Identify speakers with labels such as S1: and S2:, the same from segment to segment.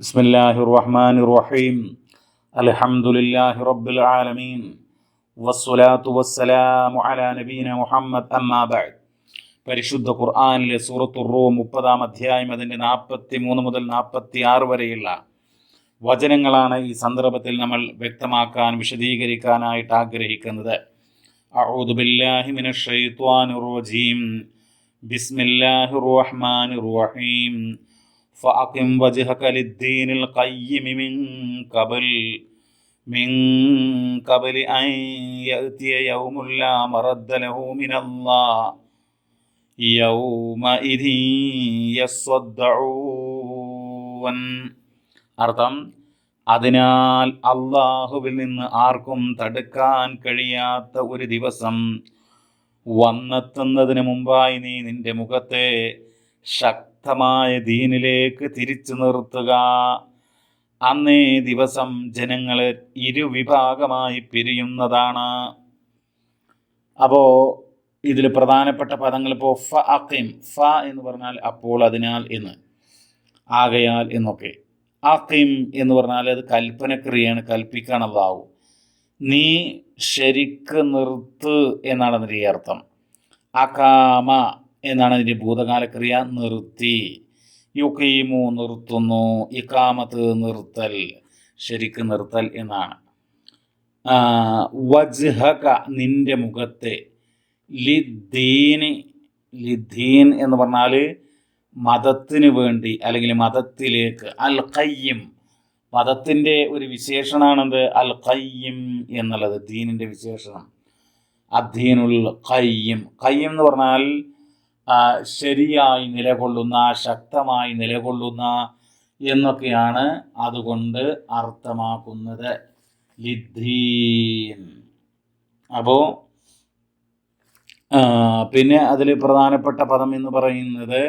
S1: بسم الله الرحمن الرحيم الحمد لله رب العالمين والصلاة والسلام على نبينا മുഹമ്മദ് അമ്മാ ബഅദ് പരിശുദ്ധ ഖുർആനിലെ സൂറത്തു റൂം മുപ്പതാം അധ്യായം അതിൻ്റെ നാൽപ്പത്തി മൂന്ന് മുതൽ നാൽപ്പത്തി ആറ് വരെയുള്ള വചനങ്ങളാണ് ഈ സന്ദർഭത്തിൽ നമ്മൾ വ്യക്തമാക്കാൻ വിശദീകരിക്കാനായിട്ട് ആഗ്രഹിക്കുന്നത് അഊദു ബില്ലാഹി മിനശ് ശൈത്വാനിർ റജീം ബിസ്മില്ലാഹിർ റഹ്മാനിർ റഹീം فأقم وجهك للدين القيم من قبل من قبل أن يأتي يوم لا مرد له من الله يومئذ يصدعون അർത്ഥം അതിനാൽ അള്ളാഹുവിൽ നിന്ന് ആർക്കും തടുക്കാൻ കഴിയാത്ത ഒരു ദിവസം വന്നെത്തുന്നതിന് മുമ്പായി നീ നിന്റെ മുഖത്തെ ശക്തമായ ദീനിലേക്ക് തിരിച്ചു നിർത്തുക. അന്നേ ദിവസം ജനങ്ങളെ ഇരുവിഭാഗമായി പിരിയുന്നതാണ്. അപ്പോൾ ഇതിൽ പ്രധാനപ്പെട്ട പദങ്ങൾ ഇപ്പോൾ ഫ അക്കിം ഫ എന്ന് പറഞ്ഞാൽ അപ്പോൾ അതിനാൽ എന്ന്. ആകയാൽ എന്നൊക്കെ. അക്കിം എന്ന് പറഞ്ഞാൽ അത് കൽപ്പനക്രിയയാണ് കൽപ്പിക്കാനുള്ളതാവും നീ ശരിക്ക് നിർത്ത് എന്നാണ് അതിന്റെ അർത്ഥം. അകാമ എന്നാണ് ഇതിന്റെ ഭൂതകാല ക്രിയ നിർത്തി. യുക്കീമു നിർത്തുന്നു. ഇക്കാമത്ത് നിർത്തൽ. ശരിക്ക് നിർത്തൽ എന്നാണ്. വജ്ഹക നിന്റെ മുഖത്തെ. ലിദ്ദീന് ലിദ്ദീൻ എന്ന് പറഞ്ഞാൽ മതത്തിന് വേണ്ടി അല്ലെങ്കിൽ മതത്തിലേക്ക്. അൽ ഖയ്യം. മതത്തിന്റെ ഒരു വിശേഷണമാണെന്ത് അൽ ഖയ്യം എന്നുള്ളത്. ദീനിന്റെ വിശേഷണം. അദ്ദീനുൽ ഖയ്യം. ഖയ്യം എന്ന് പറഞ്ഞാൽ ശരിയായി നിലകൊള്ളുന്ന ശക്തമായി നിലകൊള്ളുന്ന എന്നൊക്കെയാണ് അതുകൊണ്ട് അർത്ഥമാക്കുന്നത്. ലിദ്ദീൻ. അപ്പോൾ പിന്നെ അതിൽ പ്രധാനപ്പെട്ട പദം എന്ന് പറയുന്നത്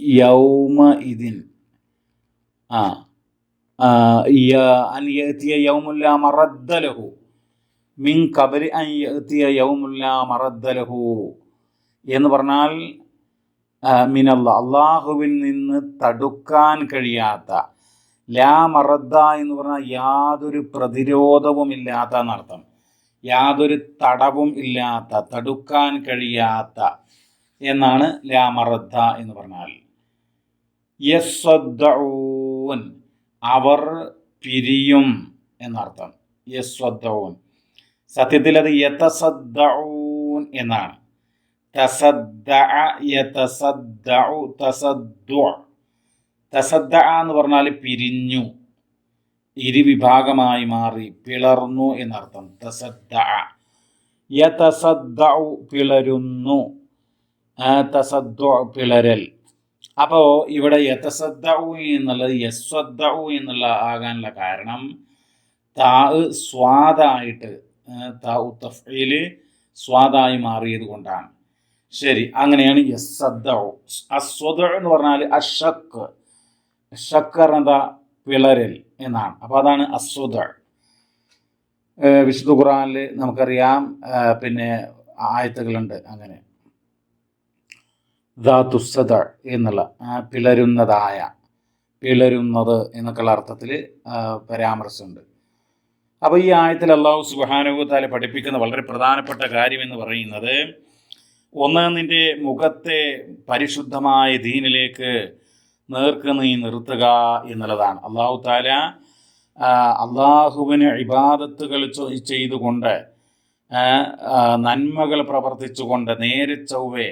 S1: യൗമ ഇതിൻ ആ അനിയത്തിയ യൗമുല്ല മറദ്ദലഹു. മിൻ കബരി എത്തിയ യൗമുല്ല മറദ്ദലഹു എന്ന് പറഞ്ഞാൽ മിനല്ല അള്ളാഹുവിൽ നിന്ന് തടുക്കാൻ കഴിയാത്ത ലാ മറദ്ദ എന്ന് പറഞ്ഞാൽ യാതൊരു പ്രതിരോധവും ഇല്ലാത്ത എന്നർത്ഥം. യാതൊരു തടവും ഇല്ലാത്ത തടുക്കാൻ കഴിയാത്ത എന്നാണ് ലാ മറദ്ദ എന്ന് പറഞ്ഞാൽ. യസ്വദ്ദഊൻ അവർ പിരിയും എന്നർത്ഥം. യസ്വദ്ദഊൻ. സത്യത്തിൽ അത് എന്നാണ്. എന്ന് പറഞ്ഞാൽ പിരിഞ്ഞു ഇരുവിഭാഗമായി മാറി പിളർന്നു എന്നർത്ഥം. പിളരുന്നു. പിളരൽ. അപ്പോൾ ഇവിടെ യതസദ്ദഉ എന്നുള്ളത് യസ്വദ്ദഉ എന്നുള്ള ആകാനുള്ള കാരണം താ സ്വാദായിട്ട് താ തഫീൽ സ്വാദായി മാറിയത് കൊണ്ടാണ്. ശരി അങ്ങനെയാണ് അസ്വദ എന്ന് പറഞ്ഞാൽ അഷക്ക് ഷക്കർ എന്താ? പിളരൽ എന്നാണ്. അപ്പോൾ അതാണ് അസ്വദ. വിശുദ്ധ ഖുറാനിൽ നമുക്കറിയാം പിന്നെ ആയത്തുകളുണ്ട് അങ്ങനെ. ധാതുസദ എന്നുള്ള പിളരുന്നതായ പിളരുന്നത് എന്നൊക്കെയുള്ള അർത്ഥത്തിൽ പരാമർശമുണ്ട്. അപ്പോൾ ഈ ആയത്തിൽ അള്ളാഹു സുബാനുഭവത്താലെ പഠിപ്പിക്കുന്ന വളരെ പ്രധാനപ്പെട്ട കാര്യം എന്ന് പറയുന്നത് ഒന്ന് നിന്റെ മുഖത്തെ പരിശുദ്ധമായ ദീനിലേക്ക് നേർക്ക് നീ നിർത്തുക എന്നുള്ളതാണ്. അള്ളാഹു താല അള്ളാഹുവിന് ഇബാദത്തുകൾ ചെയ്തുകൊണ്ട് നന്മകൾ പ്രവർത്തിച്ചുകൊണ്ട് നേരെ ചൊവ്വേ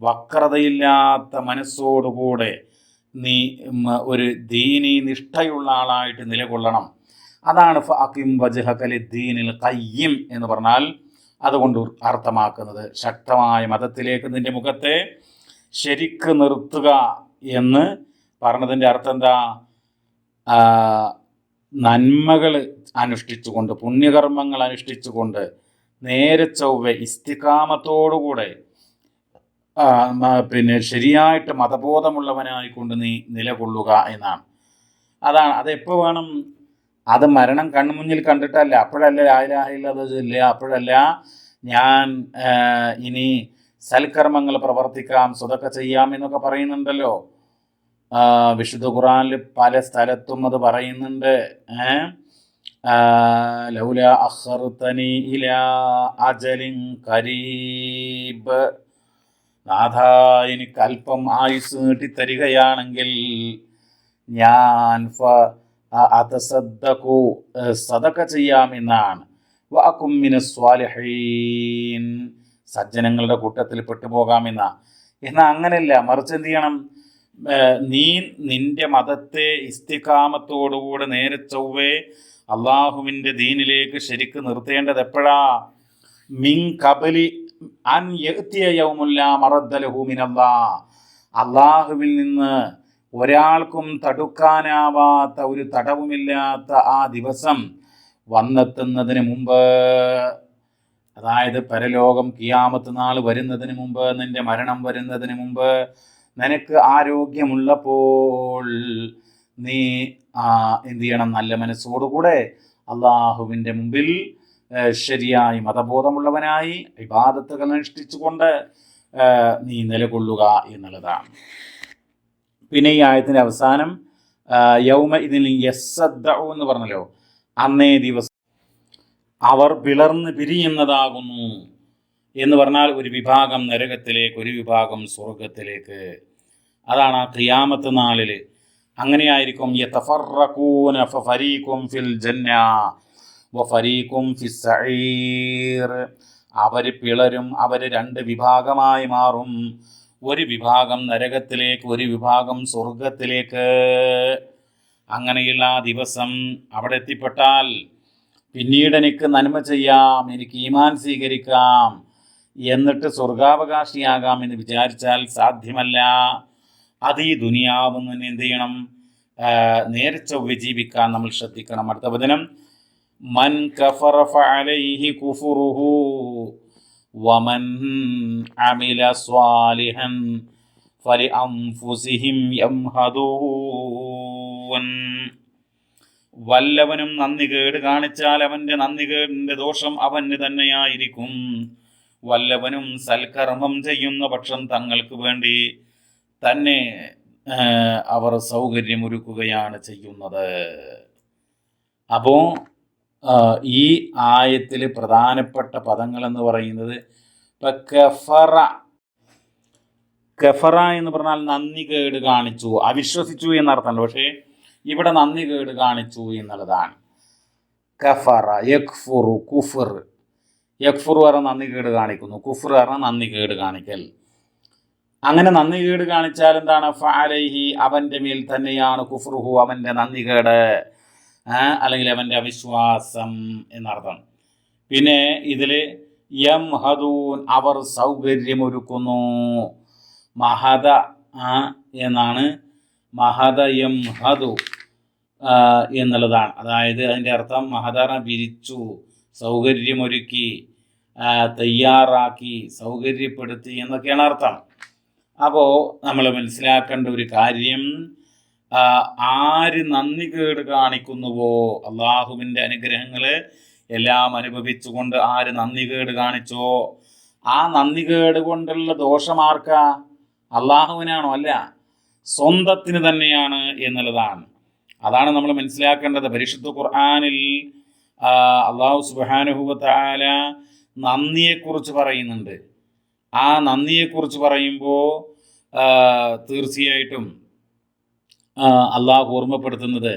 S1: വക്രതയില്ലാത്ത മനസ്സോടുകൂടെ നീ ഒരു ദീനി നിഷ്ഠയുള്ള ആളായിട്ട് നിലകൊള്ളണം. അതാണ് ഫഅഖിം വജ്ഹക ലിദ്ദീനിൽ ഖയ്യിം എന്ന് പറഞ്ഞാൽ അതുകൊണ്ട് അർത്ഥമാക്കുന്നത്. ശക്തമായ മതത്തിലേക്ക് നിന്റെ മുഖത്തെ ശരിക്ക് നിർത്തുക എന്ന് പറഞ്ഞതിന്റെ അർത്ഥം എന്താ? നന്മകൾ അനുഷ്ഠിച്ചുകൊണ്ട് പുണ്യകർമ്മങ്ങൾ അനുഷ്ഠിച്ചുകൊണ്ട് നേരെ ചൊവ്വ ഇസ്തികാമത്തോടുകൂടെ പിന്നെ ശരിയായിട്ട് മതബോധമുള്ളവനായിക്കൊണ്ട് നീ നിലകൊള്ളുക എന്നാണ്. അതാണ് അതെപ്പോൾ വേണം അത് മരണം കൺമുന്നിൽ കണ്ടിട്ടല്ല? അപ്പോഴല്ല ലായിലാഹില്ലാതെ ചൊല്ലുക അപ്പോഴല്ല ഞാൻ ഇനി സൽക്കർമ്മങ്ങൾ പ്രവർത്തിക്കാം സ്വതൊക്കെ ചെയ്യാം എന്നൊക്കെ പറയുന്നുണ്ടല്ലോ. വിശുദ്ധ ഖുറാനിൽ പല സ്ഥലത്തും അത് പറയുന്നുണ്ട്. ലൗല അഖർതനി ഇലാ അജലിൻ കരീബ്. നാഥ എനിക്ക് അല്പം ആയുസ് നീട്ടിത്തരികയാണെങ്കിൽ ഞാൻ അതസദ്ദഖു സദക ചെയ്യാമെന്നാണ്. മിനസ് സ്വാലിഹീൻ. സജ്ജനങ്ങളുടെ കൂട്ടത്തിൽ പെട്ടുപോകാമെന്ന. എന്നാൽ അങ്ങനെയല്ല മറിച്ച് എന്ത് ചെയ്യണം? നീ നിന്റെ മതത്തെ ഇസ്തികാമത്തോടുകൂടെ നേരെ ചൊവ്വേ അള്ളാഹുവിന്റെ ദീനിലേക്ക് ശരിക്ക് നിർത്തേണ്ടത് എപ്പോഴാ? മിൻ കബലി അൻ യൗമുല്ല മറദ്ദലഹു മിനല്ലാ. അള്ളാഹുവിൽ നിന്ന് ഒരാൾക്കും തടുക്കാനാവാത്ത ഒരു തടവുമില്ലാത്ത ആ ദിവസം വന്നെത്തുന്നതിന് മുമ്പ് അതായത് പരലോകം കിയാമത്ത് നാൾ വരുന്നതിന് മുമ്പ് നിന്റെ മരണം വരുന്നതിന് മുമ്പ് നിനക്ക് ആരോഗ്യമുള്ളപ്പോൾ നീ ആ, എന്ത് ചെയ്യണം? നല്ല മനസ്സോടുകൂടെ അള്ളാഹുവിന്റെ മുമ്പിൽ ശരിയായി മതബോധമുള്ളവനായി വിവാദത്തുകൾ അനുഷ്ഠിച്ചുകൊണ്ട് നീ നിലകൊള്ളുക എന്നുള്ളതാണ്. പിന്നെ ഈ ആയത്തിന്റെ അവസാനം യൗമ ഇതിൽ യസ്സദ്ദഉ എന്ന് പറഞ്ഞല്ലോ അന്നേ ദിവസം അവർ പിളർന്ന് പിരിയുന്നതാകുന്നു എന്ന് പറഞ്ഞാൽ ഒരു വിഭാഗം നരകത്തിലേക്ക് ഒരു വിഭാഗം സ്വർഗത്തിലേക്ക് അതാണ് ആ ക്രിയാമത്ത് നാളിൽ അങ്ങനെയായിരിക്കും യതഫറഖൂന ഫഫരീഖും ഫിൽ ജന്ന വഫരീഖും ഫിസ് സഈർ. അവർ പിളരും അവർ രണ്ട് വിഭാഗമായി മാറും. ഒരു വിഭാഗം നരകത്തിലേക്ക് ഒരു വിഭാഗം സ്വർഗത്തിലേക്ക് അങ്ങനെയുള്ള ആ ദിവസം അവിടെ എത്തിപ്പെട്ടാൽ പിന്നീട് എനിക്ക് നന്മ ചെയ്യാം എനിക്ക് ഈമാൻ സ്വീകരിക്കാം എന്നിട്ട് സ്വർഗാവകാശിയാകാം എന്ന് വിചാരിച്ചാൽ സാധ്യമല്ല. അത് ഈ ദുനിയാവ് എന്ത് ചെയ്യണം? നേരിച്ച നേരെ ചൊവ്വെ ജീവിക്കാൻ നമ്മൾ ശ്രദ്ധിക്കണം. അടുത്ത വചനം മൻ കഫറ ഫഅലൈഹി കുഫുറുഹു വമൻ അമില സ്വാലിഹൻ ഫലിഅൻഫുസിഹിം യംഹദൂൻ വല്ലവനും നന്ദി കേട് കാണിച്ചാൽ അവന്റെ നന്ദി കേടിന്റെ ദോഷം അവന് തന്നെയായിരിക്കും. വല്ലവനും സൽക്കർമ്മം ചെയ്യുന്ന പക്ഷം തങ്ങൾക്ക് വേണ്ടി തന്നെ അവർ സൗകര്യമൊരുക്കുകയാണ് ചെയ്യുന്നത്. അപ്പോൾ ഈ ആയത്തിൽ പ്രധാനപ്പെട്ട പദങ്ങൾ എന്ന് പറയുന്നത് ഇപ്പം കഫറ. കഫറ എന്ന് പറഞ്ഞാൽ നന്ദി കേട് കാണിച്ചു അവിശ്വസിച്ചു എന്നർത്ഥമല്ല പക്ഷേ ഇവിടെ നന്ദി കേട് കാണിച്ചു എന്നുള്ളതാണ്. കഫറ യഖ്ഫുറു കുഫർ. യഖ്ഫുർ പറഞ്ഞ നന്ദി കേട് കാണിക്കുന്നു. കുഫർ പറഞ്ഞ നന്ദി കേട് കാണിക്കൽ. അങ്ങനെ നന്ദി കേട് കാണിച്ചാൽ എന്താണ്? ഫഅലൈഹി അവന്റെ മേൽ തന്നെയാണ് കുഫ്റുഹു അവന്റെ നന്ദി കേട്. അല്ലെങ്കിൽ അവന്റെ അവിശ്വാസം എന്നർത്ഥം. പിന്നെ ഇതിൽ യം ഹദൂൻ അവർ സൗകര്യമൊരുക്കുന്നു. മഹത എന്നാണ്. മഹത യം ഹദു എന്നുള്ളതാണ്. അതായത് അതിന്റെ അർത്ഥം മഹദറ വിരിച്ചു സൗകര്യമൊരുക്കി തയ്യാറാക്കി സൗകര്യപ്പെടുത്തി എന്നൊക്കെയാണ് അർത്ഥം. അപ്പോൾ നമ്മൾ മനസ്സിലാക്കേണ്ട ഒരു കാര്യം ആര് നന്ദി കേട് കാണിക്കുന്നുവോ? അള്ളാഹുവിന്റെ അനുഗ്രഹങ്ങൾ എല്ലാം അനുഭവിച്ചുകൊണ്ട് ആര് നന്ദി കേട് കാണിച്ചോ? ആ നന്ദി കേട് കൊണ്ടുള്ള ദോഷമാർക്ക അള്ളാഹുവിനാണോ? അല്ല സ്വന്തത്തിന് തന്നെയാണ് എന്നുള്ളതാണ്. അതാണ് നമ്മൾ മനസ്സിലാക്കേണ്ടത്. പരിശുദ്ധ ഖുർആാനിൽ അള്ളാഹു സുബാനുഭവത്താല നന്ദിയെക്കുറിച്ച് പറയുന്നുണ്ട്. ആ നന്ദിയെക്കുറിച്ച് പറയുമ്പോൾ തീർച്ചയായിട്ടും അള്ളാഹു ഓർമ്മപ്പെടുത്തുന്നത്.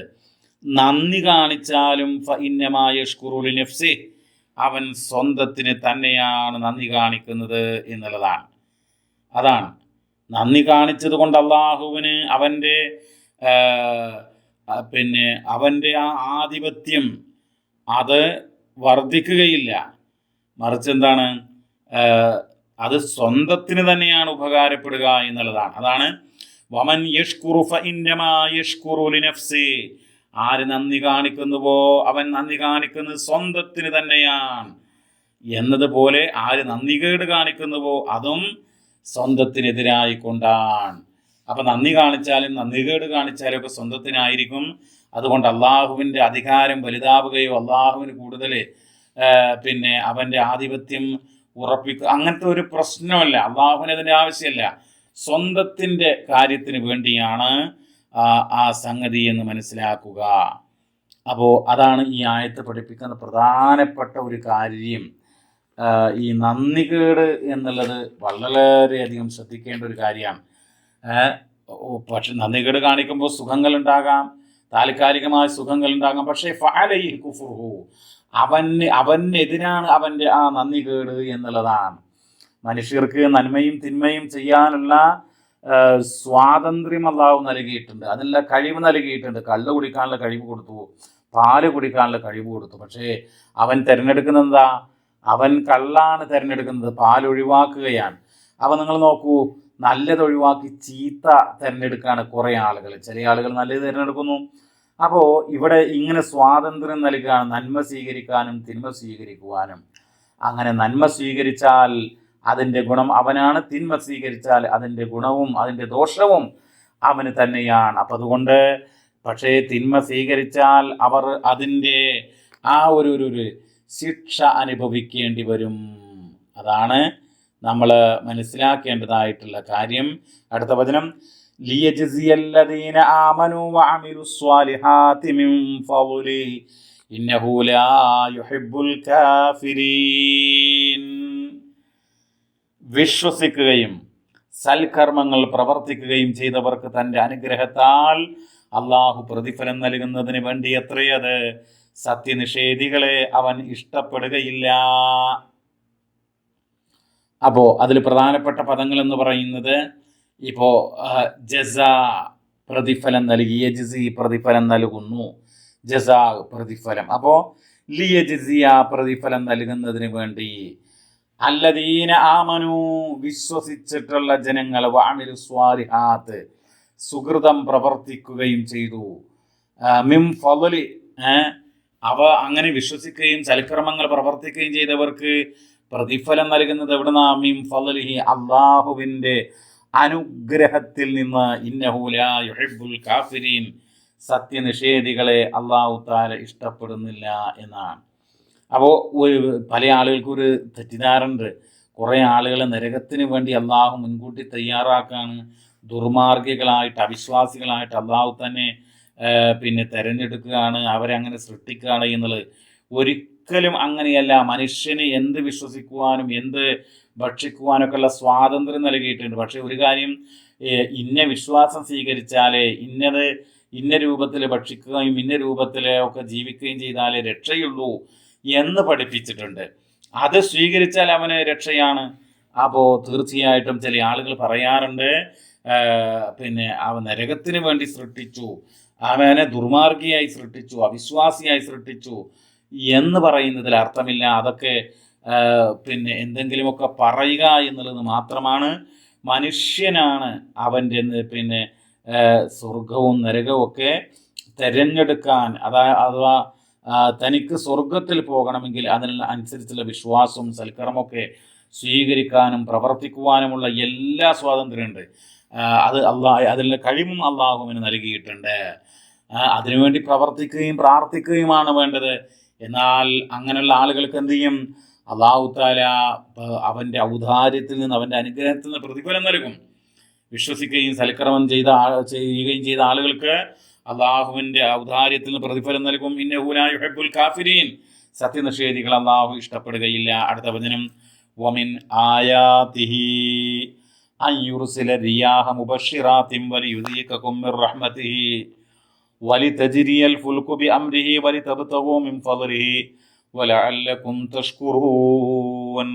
S1: നന്ദി കാണിച്ചാലും ഫൈന്യമായ ഷ്കുറുലി നെഫ്സി അവൻ സ്വന്തത്തിന് തന്നെയാണ് നന്ദി കാണിക്കുന്നത് എന്നുള്ളതാണ്. അതാണ്. നന്ദി കാണിച്ചത് കൊണ്ട് അള്ളാഹുവിന് അവന്റെ പിന്നെ അവന്റെ ആ ആധിപത്യം അത് വർദ്ധിക്കുകയില്ല. മറിച്ച് എന്താണ്? അത് സ്വന്തത്തിന് തന്നെയാണ് ഉപകാരപ്പെടുക എന്നുള്ളതാണ്. അതാണ് വമൻ യഷ്കുറു യഷ്കുറു ലിനഫ്സി. ആര് നന്ദി കാണിക്കുന്നുവോ അവൻ നന്ദി കാണിക്കുന്നത് സ്വന്തത്തിന് തന്നെയാണ്. എന്നതുപോലെ ആര് നന്ദികേട് കാണിക്കുന്നുവോ അതും സ്വന്തത്തിനെതിരായി കൊണ്ടാണ് അപ്പം നന്ദി കാണിച്ചാലും നന്ദികേട് കാണിച്ചാലും ഒക്കെ സ്വന്തത്തിനായിരിക്കും. അതുകൊണ്ട് അള്ളാഹുവിന്റെ അധികാരം വലുതാവുകയോ അള്ളാഹുവിന് കൂടുതൽ പിന്നെ അവന്റെ ആധിപത്യം ഉറപ്പിക്കുക അങ്ങനത്തെ ഒരു പ്രശ്നമല്ല. അള്ളാഹുവിന് അതിന്റെ ആവശ്യമല്ല. സ്വന്തത്തിന്റെ കാര്യത്തിന് വേണ്ടിയാണ് ആ, സംഗതി എന്ന് മനസ്സിലാക്കുക. അപ്പോൾ അതാണ് ഈ ആയത്ത് പഠിപ്പിക്കുന്ന പ്രധാനപ്പെട്ട ഒരു കാര്യം. ഈ നന്ദികേട് എന്നുള്ളത് വളരെയധികം ശ്രദ്ധിക്കേണ്ട ഒരു കാര്യമാണ്. പക്ഷെ നന്ദികേട് കാണിക്കുമ്പോൾ സുഖങ്ങൾ ഉണ്ടാകാം താൽക്കാലികമായ സുഖങ്ങൾ ഉണ്ടാകാം. പക്ഷേ ഫാലയിൽ കുഫുർഹു അവന് അവനെതിരാണ് അവന്റെ ആ നന്ദികേട് എന്നുള്ളതാണ്. മനുഷ്യർക്ക് നന്മയും തിന്മയും ചെയ്യാനുള്ള സ്വാതന്ത്ര്യം അള്ളാഹു നൽകിയിട്ടുണ്ട്. അതിനുള്ള കഴിവ് നൽകിയിട്ടുണ്ട്. കള്ള് കുടിക്കാനുള്ള കഴിവ് കൊടുത്തു. പാൽ കുടിക്കാനുള്ള കഴിവ് കൊടുത്തു. പക്ഷേ അവൻ തിരഞ്ഞെടുക്കുന്നത് എന്താ? അവൻ കള്ളാണ് തിരഞ്ഞെടുക്കുന്നത്. പാൽ ഒഴിവാക്കുകയാണ്. അപ്പോൾ നിങ്ങൾ നോക്കൂ നല്ലത് ഒഴിവാക്കി ചീത്ത തിരഞ്ഞെടുക്കുകയാണ് കുറേ ആളുകൾ. ചില ആളുകൾ നല്ലത് തിരഞ്ഞെടുക്കുന്നു. അപ്പോൾ ഇവിടെ ഇങ്ങനെ സ്വാതന്ത്ര്യം നൽകുകയാണ് നന്മ സ്വീകരിക്കാനും തിന്മ സ്വീകരിക്കുവാനും അങ്ങനെ നന്മ സ്വീകരിച്ചാൽ അതിന്റെ ഗുണം അവനാണ് തിന്മ സ്വീകരിച്ചാൽ അതിന്റെ ഗുണവും അതിന്റെ ദോഷവും അവന് തന്നെയാണ്. അപ്പം അതുകൊണ്ട് പക്ഷേ തിന്മ സ്വീകരിച്ചാൽ അവർ അതിന്റെ ആ ഒരു ഒരു ശിക്ഷ അനുഭവിക്കേണ്ടി വരും. അതാണ് നമ്മൾ മനസ്സിലാക്കേണ്ടതായിട്ടുള്ള കാര്യം. അടുത്ത വചനം. ലിയജ്സിയല്ലദീന ആമനു സ്വാലിഹാതി മിൻ ഫൗലി ഇന്നഹു കാഫിരീൻ. വിശ്വസിക്കുകയും സൽക്കർമ്മങ്ങൾ പ്രവർത്തിക്കുകയും ചെയ്തവർക്ക് തന്റെ അനുഗ്രഹത്താൽ അള്ളാഹു പ്രതിഫലം നൽകുന്നതിന് വേണ്ടി എത്രയത്? സത്യനിഷേധികളെ അവൻ ഇഷ്ടപ്പെടുകയില്ല. അപ്പോൾ അതിൽ പ്രധാനപ്പെട്ട പദങ്ങൾ എന്ന് പറയുന്നത് ഇപ്പോൾ ജസ പ്രതിഫലം നൽകി യജിസി പ്രതിഫലം നൽകുന്നു. ജസ പ്രതിഫലം. അപ്പോൾ ലിയജിസിയ പ്രതിഫലം നൽകുന്നതിന് വേണ്ടി അല്ലദീന ആമനു വിശ്വസിച്ചിട്ടുള്ള ജനങ്ങൾ വാമിലു സ്വാലിഹാത്ത് സുഹൃതം പ്രവർത്തിക്കുകയും ചെയ്തു. മിം ഫലി അവ അങ്ങനെ വിശ്വസിക്കുകയും സൽക്രമങ്ങൾ പ്രവർത്തിക്കുകയും ചെയ്തവർക്ക് പ്രതിഫലം നൽകുന്നത് എവിടുന്ന? മിം ഫലി അള്ളാഹുവിന്റെ അനുഗ്രഹത്തിൽ നിന്ന്. ഇന്നഹുലുൽ കാഫിരീൻ. സത്യനിഷേധികളെ അള്ളാഹു താല ഇഷ്ടപ്പെടുന്നില്ല എന്നാണ്. അപ്പോൾ ഒരു പല ആളുകൾക്കും ഒരു തെറ്റിദ്ധാരണുണ്ട് കുറേ ആളുകളെ നരകത്തിന് വേണ്ടി അള്ളാഹു മുൻകൂട്ടി തയ്യാറാക്കാണ്. ദുർമാർഗികളായിട്ട് അവിശ്വാസികളായിട്ട് അള്ളാഹു തന്നെ പിന്നെ തിരഞ്ഞെടുക്കുകയാണ് അവരെ അങ്ങനെ സൃഷ്ടിക്കുകയാണ് എന്നുള്ളത്. ഒരിക്കലും അങ്ങനെയല്ല. മനുഷ്യന് എന്ത് വിശ്വസിക്കുവാനും എന്ത് ഭക്ഷിക്കുവാനൊക്കെ ഉള്ള സ്വാതന്ത്ര്യം നൽകിയിട്ടുണ്ട്. പക്ഷേ ഒരു കാര്യം ഇന്ന വിശ്വാസം സ്വീകരിച്ചാലേ ഇന്നത് ഇന്ന രൂപത്തിൽ ഭക്ഷിക്കുകയും ഇന്ന രൂപത്തിൽ ഒക്കെ ജീവിക്കുകയും ചെയ്താലേ രക്ഷയുള്ളൂ. എന്ന് പഠിപ്പിച്ചിട്ടുണ്ട്. അത് സ്വീകരിച്ചാൽ അവന് രക്ഷയാണ്. അപ്പോൾ തീർച്ചയായിട്ടും ചില ആളുകൾ പറയാറുണ്ട് പിന്നെ അവൻ നരകത്തിന് വേണ്ടി സൃഷ്ടിച്ചു അവനെ ദുർമാർഗിയായി സൃഷ്ടിച്ചു അവിശ്വാസിയായി സൃഷ്ടിച്ചു എന്ന് പറയുന്നതിൽ അർത്ഥമില്ല. അതൊക്കെ പിന്നെ എന്തെങ്കിലുമൊക്കെ പറയുക എന്നുള്ളത് മാത്രമാണ്. മനുഷ്യനാണ് അവന്റെ പിന്നെ സ്വർഗവും നരകവും ഒക്കെ തിരഞ്ഞെടുക്കാൻ അതാ അഥവാ തനിക്ക് സ്വർഗത്തിൽ പോകണമെങ്കിൽ അതിന് അനുസരിച്ചുള്ള വിശ്വാസവും സൽക്കരമൊക്കെ സ്വീകരിക്കാനും പ്രവർത്തിക്കുവാനുമുള്ള എല്ലാ സ്വാതന്ത്ര്യമുണ്ട്. അത് അള്ളാ അതിനുള്ള കഴിവും അള്ളാഹുവിന് നൽകിയിട്ടുണ്ട്. അതിനുവേണ്ടി പ്രവർത്തിക്കുകയും പ്രാർത്ഥിക്കുകയുമാണ് വേണ്ടത്. എന്നാൽ അങ്ങനെയുള്ള ആളുകൾക്ക് എന്ത് ചെയ്യും? അള്ളാഹു താല അവന്റെ ഔദാര്യത്തിൽ നിന്ന് അവന്റെ അനുഗ്രഹത്തിൽ നിന്ന് പ്രതിഫലം നൽകും. വിശ്വസിക്കുകയും സൽക്രമം ചെയ്ത ചെയ്യുകയും ചെയ്ത ആളുകൾക്ക് അള്ളാഹുവിന്റെ ഔദാര്യത്തിൽ പ്രതിഫലം നൽകും. ഇന്ന ഹുനായുഹബുൽ കാഫിരീൻ. സത്യനിഷേധികൾ അള്ളാഹു ഇഷ്ടപ്പെടുകയില്ല. അടുത്ത വചനം. വമിൻ ആയാതിഹി അൻ യുർസില റിയാഹ വലിയുദീകകും മിർ റഹ്മതിഹി വലിതജ്രിയൽ ഫുൽകു ബിഅംരിഹി വലിതബ്തഗൂ മിൻ ഫളലിഹി വലഅല്ലകും തഷ്കുറൂൻ.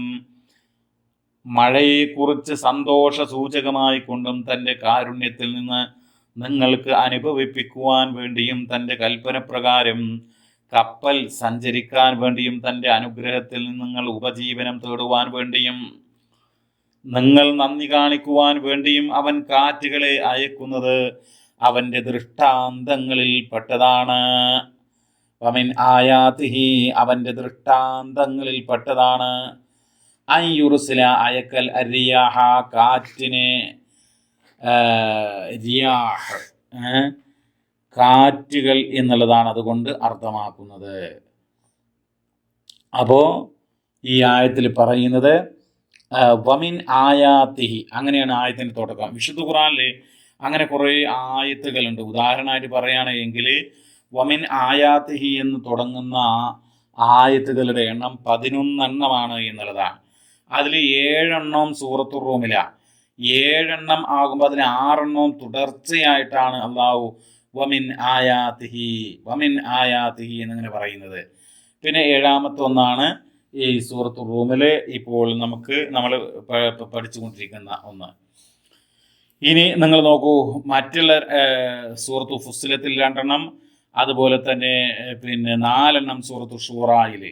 S1: മഴയെക്കുറിച്ച് സന്തോഷ സൂചകമായി കൊണ്ടും തന്റെ കാരുണ്യത്തിൽ നിന്ന് നിങ്ങൾക്ക് അനുഭവിപ്പിക്കുവാൻ വേണ്ടിയും തന്റെ കൽപ്പനപ്രകാരം കപ്പൽ സഞ്ചരിക്കാൻ വേണ്ടിയും തന്റെ അനുഗ്രഹത്തിൽ നിങ്ങൾ ഉപജീവനം തേടുവാൻ വേണ്ടിയും നിങ്ങൾ നന്ദി കാണിക്കുവാൻ വേണ്ടിയും അവൻ കാറ്റുകളെ അയക്കുന്നത് അവന്റെ ദൃഷ്ടാന്തങ്ങളിൽ പെട്ടതാണ്. വമിൻ ആയാതിഹി അവന്റെ ദൃഷ്ടാന്തങ്ങളിൽ പെട്ടതാണ്. അയ്യുറുസില അയക്കൽ അരിയാഹ കാറ്റിനെ റിയാഹ്? കാറ്റുകൾ എന്നുള്ളതാണ് അതുകൊണ്ട് അർത്ഥമാക്കുന്നത്. അപ്പോൾ ഈ ആയത്തിൽ പറയുന്നത് വമിൻ ആയാത്തിഹി അങ്ങനെയാണ് ആയത്തിന്റെ തുടക്കം. വിശുദ്ധ ഖുറാനിൽ അങ്ങനെ കുറേ ആയത്തുകളുണ്ട്. ഉദാഹരണമായിട്ട് പറയുകയാണെങ്കിൽ വമിൻ ആയാത്തിഹി എന്ന് തുടങ്ങുന്ന ആയത്തുകളുടെ എണ്ണം പതിനൊന്നെണ്ണമാണ് എന്നുള്ളതാണ്. അതിൽ ഏഴെണ്ണം സൂറത്തു റൂമിലാണ് ഏഴെണ്ണം ആകുമ്പോൾ അതിന് ആറെണ്ണവും തുടർച്ചയായിട്ടാണ് അള്ളാഹു വമിൻ ആയാതിഹി വമിൻ ആയാതിഹി എന്നിങ്ങനെ പറയുന്നത്. പിന്നെ ഏഴാമത്തെ ഒന്നാണ് ഈ സൂറത്ത് റൂമിൽ ഇപ്പോൾ നമുക്ക് നമ്മൾ പഠിച്ചുകൊണ്ടിരിക്കുന്ന ഒന്ന്. ഇനി നിങ്ങൾ നോക്കൂ മറ്റുള്ള സൂറത്ത് ഫുസ്സിലത്തിൽ രണ്ടെണ്ണം അതുപോലെ തന്നെ പിന്നെ നാലെണ്ണം സൂറത്ത് ഷൂറായിൽ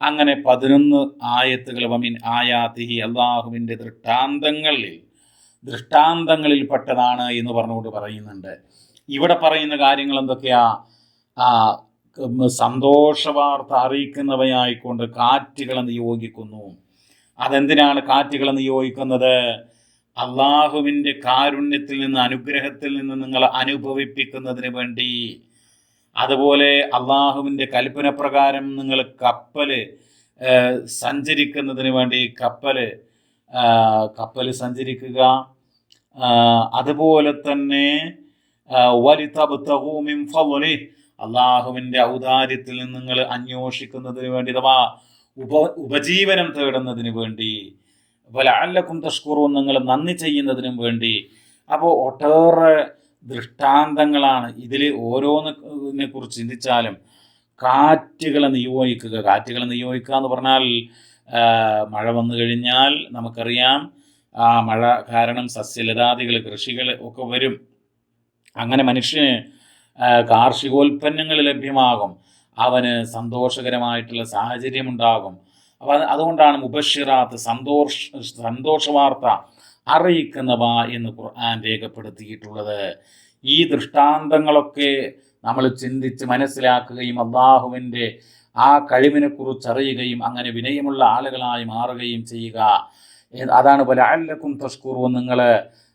S1: അങ്ങനെ പതിനൊന്ന് ആയത്തുകൾ വമിൻ ആയാതിഹി അള്ളാഹുവിന്റെ ദൃഷ്ടാന്തങ്ങളിൽ ദൃഷ്ടാന്തങ്ങളിൽ പെട്ടതാണ് എന്ന് പറഞ്ഞുകൊണ്ട് പറയുന്നുണ്ട്. ഇവിടെ പറയുന്ന കാര്യങ്ങൾ എന്തൊക്കെയാ? സന്തോഷവാർത്ത അറിയിക്കുന്നവയായിക്കൊണ്ട് കാറ്റുകളെ നിയോഗിക്കുന്നു. അതെന്തിനാണ് കാറ്റുകളെ നിയോഗിക്കുന്നത്? അള്ളാഹുവിന്റെ കാരുണ്യത്തിൽ നിന്ന് അനുഗ്രഹത്തിൽ നിന്ന് നിങ്ങൾ അനുഭവിപ്പിക്കുന്നതിന് വേണ്ടി. അതുപോലെ അള്ളാഹുവിന്റെ കൽപ്പന പ്രകാരം നിങ്ങൾ കപ്പൽ സഞ്ചരിക്കുന്നതിന് വേണ്ടി കപ്പൽ കപ്പൽ സഞ്ചരിക്കുക. അതുപോലെ തന്നെ അള്ളാഹുവിന്റെ ഔദാര്യത്തിൽ നിന്ന് നിങ്ങൾ അന്വേഷിക്കുന്നതിന് വേണ്ടി അഥവാ ഉപ ഉപജീവനം തേടുന്നതിന് വേണ്ടി വല അല്ലക്കും തഷ്കുറും നിങ്ങൾ നന്ദി ചെയ്യുന്നതിനും വേണ്ടി. അപ്പോൾ ഒട്ടേറെ ദൃഷ്ടാന്തങ്ങളാണ് ഇതിൽ ഓരോന്നിനെ കുറിച്ച് ചിന്തിച്ചാലും കാറ്റുകളെ നിയോഗിക്കുക. കാറ്റുകളെ നിയോഗിക്കുക എന്ന് പറഞ്ഞാൽ മഴ വന്നു കഴിഞ്ഞാൽ നമുക്കറിയാം ആ മഴ കാരണം സസ്യലതാദികൾ കൃഷികൾ ഒക്കെ വരും. അങ്ങനെ മനുഷ്യന് കാർഷികോൽപ്പന്നങ്ങൾ ലഭ്യമാകും. അവന് സന്തോഷകരമായിട്ടുള്ള സാഹചര്യം ഉണ്ടാകും അപ്പം അതുകൊണ്ടാണ് മുബഷിറാത്ത് സന്തോഷ സന്തോഷ വാർത്ത അറിയിക്കുന്നവ എന്ന് ഖുർആൻ രേഖപ്പെടുത്തിയിട്ടുള്ളത്. ഈ ദൃഷ്ടാന്തങ്ങളൊക്കെ നമ്മൾ ചിന്തിച്ച് മനസ്സിലാക്കുകയും അള്ളാഹുവിന്റെ ആ കഴിവിനെക്കുറിച്ച് അറിയുകയും അങ്ങനെ വിനയമുള്ള ആളുകളായി മാറുകയും ചെയ്യുക. അതാണ് പോലെ അല്ലക്കും തഷ്കുറു നിങ്ങൾ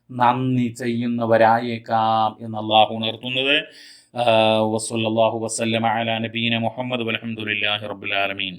S1: നന്ദി ചെയ്യുന്നവരായേക്കാം എന്ന് അള്ളാഹു ഉണർത്തുന്നത്. വസല്ലാഹു വസ്ലം അല നബീന മുഹമ്മദ് വലഹമുല്ലാഹി റബ്ബുലാലമീൻ